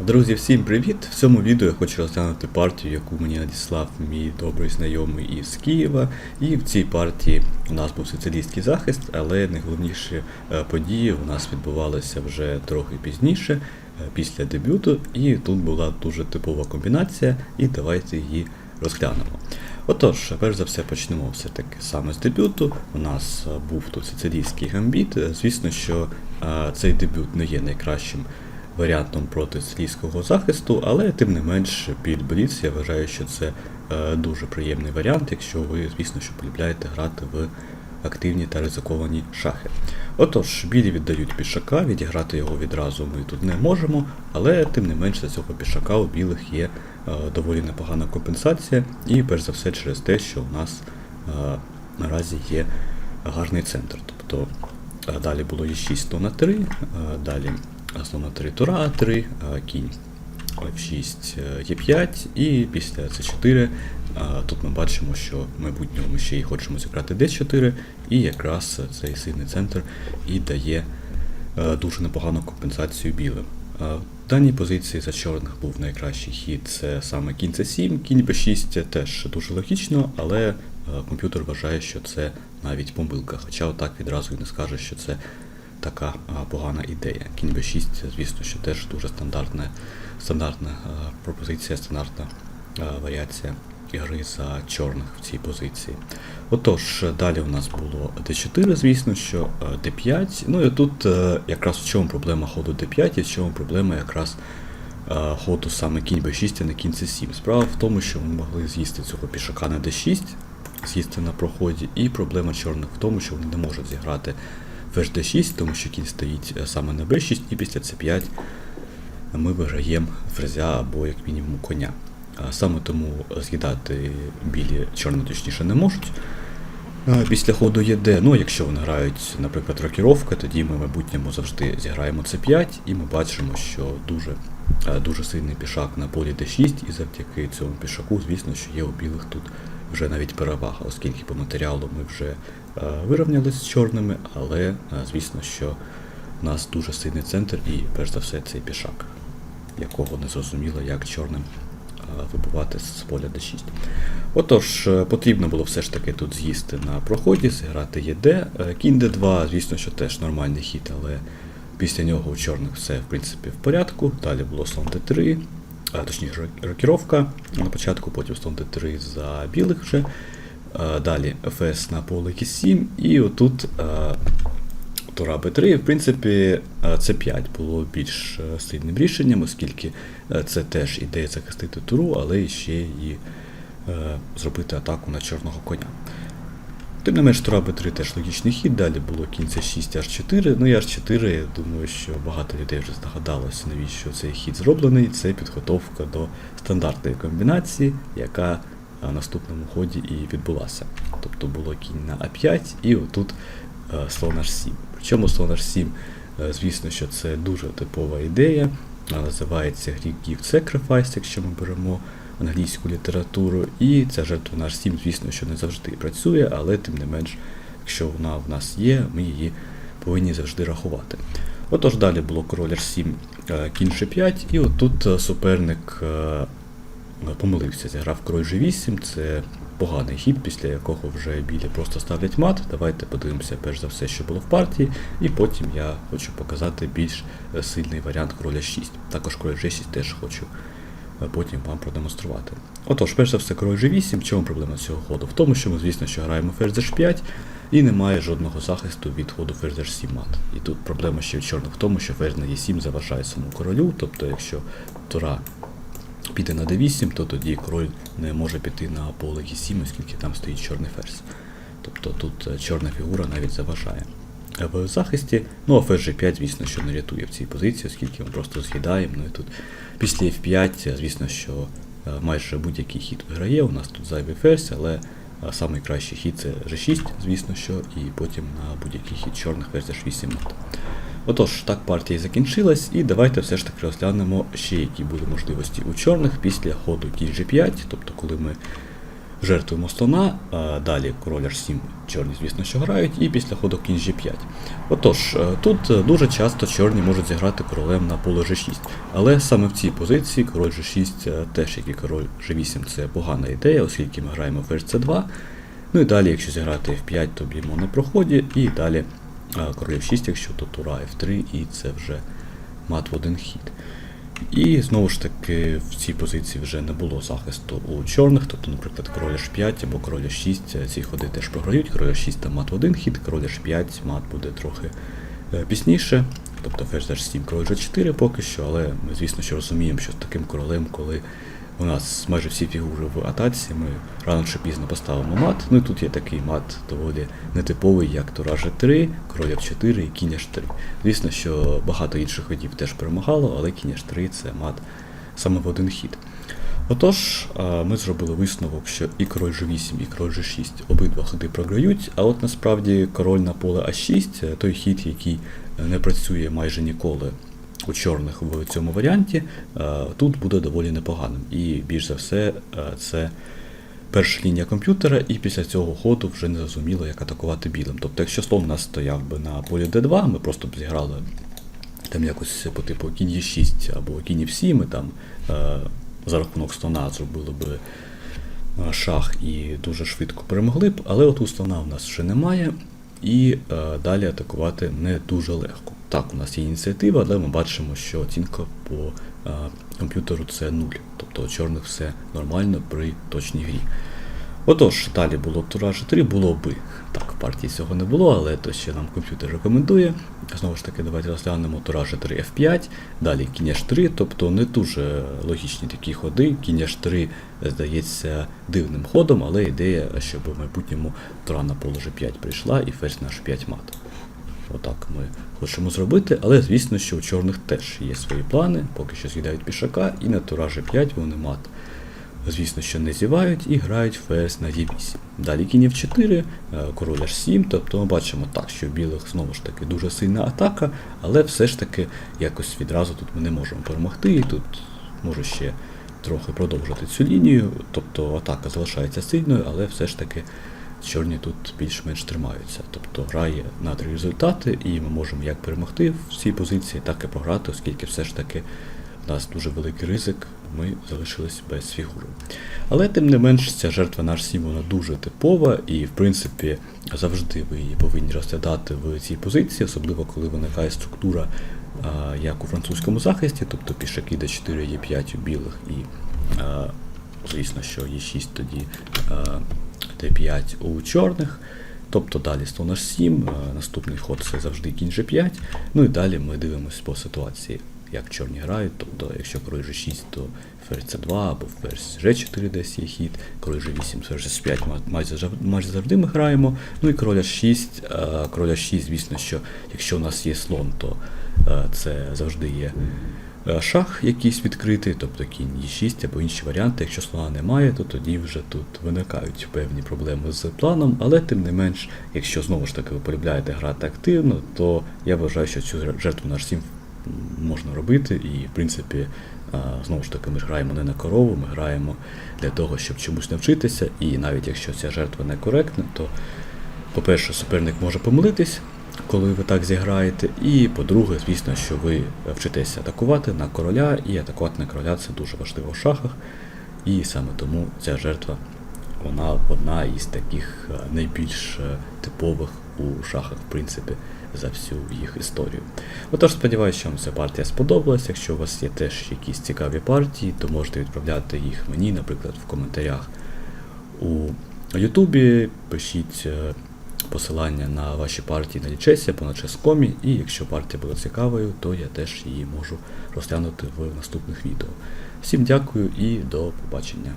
Друзі, всім привіт! В цьому відео я хочу розглянути партію, яку мені надіслав мій добрий знайомий із Києва. І в цій партії у нас був сицилійський захист, але найголовніші е, події у нас відбувалися вже трохи пізніше, е, після дебюту, і тут була дуже типова комбінація, і давайте її розглянемо. Отож, перш за все почнемо все-таки саме з дебюту. У нас е, був тут сицилійський гамбіт. Звісно, що цей дебют не є найкращим варіантом проти сицилійського захисту, але тим не менш під Бліц я вважаю, що це е, дуже приємний варіант, якщо ви, звісно, що полюбляєте грати в активні та ризиковані шахи. Отож, білі віддають пішака, відіграти його відразу ми тут не можемо, але тим не менш за цього пішака у білих є е, доволі непогана компенсація, і перш за все через те, що у нас е, наразі є гарний центр. Тобто далі було Е6 на 3, е, далі слон на 3 тура А3, е, кінь F6 Е5 і після С4 тут ми бачимо, що в майбутньому ми ще й хочемо зіграти D4, і якраз цей сильний центр і дає е, дуже непогану компенсацію білим. В даній позиції за чорних був найкращий хід, це саме кінь C7, кінь B6 теж дуже логічно, але е, комп'ютер вважає, що це навіть помилка. Хоча отак відразу і не скаже, що це така погана ідея. Кінь B6, звісно, що теж дуже стандартна, стандартна пропозиція, стандартна варіація гри за чорних в цій позиції. Отож, далі у нас було D4, звісно, що е, D5. Ну і тут е, якраз в чому проблема ходу D5 і в чому проблема якраз е, ходу саме кінь B6, а не кінь C7. Справа в тому, що ми могли з'їсти цього пішака на D6, з'їсти на проході, і проблема чорних в тому, що вони не можуть зіграти ферзь D6, тому що кінь стоїть е, саме на B6, і після C5 ми виграємо ферзя або як мінімум коня. Саме тому з'їдати білі чорні точніше не можуть. Після ходу ЄД, ну якщо вони грають, наприклад, рокіровка, тоді ми в майбутньому завжди зіграємо С5, і ми бачимо, що дуже, е, дуже сильний пішак на полі Д6, і завдяки цьому пішаку, звісно, що є у білих тут вже навіть перевага, оскільки по матеріалу ми вже е, вирівнялися з чорними, але е, звісно, що у нас дуже сильний центр і перш за все цей пішак, якого не зрозуміло, як чорним е, вибивати з поля d6. Отож, потрібно було все ж таки тут з'їсти на проході, зіграти ЄД. Кінь d2, звісно, що теж нормальний хід, але після нього у чорних все в принципі в порядку. Далі було слон d3, а, точніше рокіровка на початку, потім слон d3 за білих вже. Е, Далі ФС на поле Q7, і отут е, Тура Б3, в принципі, е, С5 було більш е, сильним рішенням, оскільки е, це теж ідея захистити туру, але ще і е, зробити атаку на чорного коня. Тим не менш, Тура Б3 теж логічний хід, далі було кінь С6 H4. Ну і H4, я думаю, що багато людей вже здогадалося, навіщо цей хід зроблений. Це підготовка до стандартної комбінації, яка в наступному ході і відбулася. Тобто було кінь на А5 і отут е, слон H7. Причому слон H7, е, звісно, що це дуже типова ідея. Вона називається Greek Gift Sacrifice, якщо ми беремо англійську літературу. І ця жертва на H7, звісно, що не завжди працює, але тим не менш, якщо вона в нас є, ми її повинні завжди рахувати. Отож, далі було король H7, е, кінь G5, і отут е, суперник е, помилився, зіграв король G8, це поганий хід, після якого вже білі просто ставлять мат. Давайте подивимося перш за все, що було в партії, і потім я хочу показати більш сильний варіант короля 6. Також король G6 теж хочу потім вам продемонструвати. Отож, перш за все, король G8. В чому проблема цього ходу? В тому, що ми, звісно, що граємо ферзь H5 і немає жодного захисту від ходу ферзь H7 мат. І тут проблема ще в чорних в тому, що ферзь на E7 заважає самому королю, тобто якщо тура піде на d8, то тоді король не може піти на поле e7, оскільки там стоїть чорний ферзь. Тобто тут е, чорна фігура навіть заважає. Е, В захисті, ну а ферзь g5, звісно, що не рятує в цій позиції, оскільки ми просто з'їдаємо. Ну і тут після f5, е, звісно, що е, майже будь-який хід виграє. У нас тут зайвий ферзь, але е, самий кращий хід це g6, звісно, що, і потім на будь-який хід чорних ферзь h8 мат. Отож, так партія і закінчилась, і давайте все ж таки розглянемо ще які були можливості у чорних після ходу кінь G5, тобто коли ми жертвуємо слона, далі король h7, чорні, звісно, що грають, і після ходу кінь g5. Отож, е, тут е, дуже часто чорні можуть зіграти королем на поле g6, але саме в цій позиції король g6 е, теж як і король g8 це погана ідея, оскільки ми граємо ферзь c2. Ну і далі, якщо зіграти f5, то б'ємо на проході, і далі король f6, якщо то тура f3, і це вже мат в один хід. І знову ж таки в цій позиції вже не було захисту у чорних, тобто, наприклад, король h5 або король h6, е, ці ходи теж програють, король h6 там мат в один хід, король h5 мат буде трохи е, пізніше, тобто ферзь h7, король g4 поки що, але ми, звісно, що розуміємо, що з таким королем, коли у нас майже всі фігури в атаці, ми рано чи пізно поставимо мат. Ну і тут є такий мат доволі нетиповий, як тура G3, король F4 і кінь H3. Звісно, що багато інших ходів теж перемагало, але кінь H3 це мат саме в один хід. Отож, ми зробили висновок, що і король G8, і король G6 обидва ходи програють, а от насправді король на поле А6 це той хід, який е, не працює майже ніколи у чорних в цьому варіанті, е, тут буде доволі непоганим. І більш за все, е, це перша лінія комп'ютера, і після цього ходу вже не зрозуміло, як атакувати білим. Тобто, якщо слон у нас стояв би на полі d2, ми просто б зіграли там якось по типу кінь e6 або кінь f7, ми там е, за рахунок слона зробили би е, шах і дуже швидко перемогли б, але от у слона в нас вже немає, і е, далі атакувати не дуже легко. Так, у нас є ініціатива, але ми бачимо, що оцінка по е, комп'ютеру це 0. Тобто у чорних все нормально при точній грі. Отож, далі було б тура G3, було би. Так, партії цього не було, але то ще нам комп'ютер рекомендує. Знову ж таки, давайте розглянемо тура G3 F5, далі кінь H3, тобто не дуже логічні такі ходи. Кінь H3 здається дивним ходом, але ідея, щоб в майбутньому тура на поле G5 прийшла і ферзь на H5 мат. Отак ми хочемо зробити, але звісно, що у чорних теж є свої плани, поки що з'їдають пішака, і на тура G5 вони мат. Звісно, що не зівають і грають ферзь на Е8. Далі кінь F4, е, король H7, тобто ми бачимо так, що в білих знову ж таки дуже сильна атака, але все ж таки якось відразу тут ми не можемо перемогти, і тут можу ще трохи продовжити цю лінію, тобто атака залишається сильною, але все ж таки чорні тут більш-менш тримаються. Тобто грає на три результати, і ми можемо як перемогти в цій позиції, так і програти, оскільки все ж таки у нас дуже великий ризик, ми залишились без фігури. Але тим не менш, ця жертва наш 7 вона дуже типова, і в принципі завжди ви її повинні розглядати в цій позиції, особливо коли виникає структура, як у французькому захисті, тобто пішаки d4, e5 у білих і, звісно, що e6 тоді а, d5 у чорних. Тобто далі слон h7, наступний ход це завжди кінь g5. Ну і далі ми дивимося по ситуації, як чорні грають. Тобто, якщо король g6, то ферзь c2 або ферзь g4 десь є хід, король g8, ферзь g5 майже, майже завжди ми граємо. Ну і король h6, король h6, звісно, що якщо у нас є слон, то це завжди є. е, Шах якийсь відкритий, тобто кінь e6 або інші варіанти. Якщо слона немає, то тоді вже тут виникають певні проблеми з планом, але тим не менш, якщо знову ж таки ви полюбляєте грати активно, то я вважаю, що цю жертву наш 7 можна робити, і в принципі, знову ж таки, ми ж граємо не на корову, ми граємо для того, щоб чомусь навчитися, і навіть якщо ця жертва некоректна, то, по-перше, суперник може помилитись, коли ви так зіграєте, і по-друге, звісно, що ви вчитеся атакувати на короля, і атакувати на короля це дуже важливо в шахах, і саме тому ця жертва вона одна із таких е, найбільш е, типових у шахах, в принципі, за всю їх історію. Отож, сподіваюся, що вам ця партія сподобалась. Якщо у вас є теж якісь цікаві партії, то можете відправляти їх мені, наприклад, в коментарях у Ютубі. Пишіть е, посилання на ваші партії на лічесі або на ческомі, і якщо партія була цікавою, то я теж її можу розглянути в наступних відео. Всім дякую і до побачення.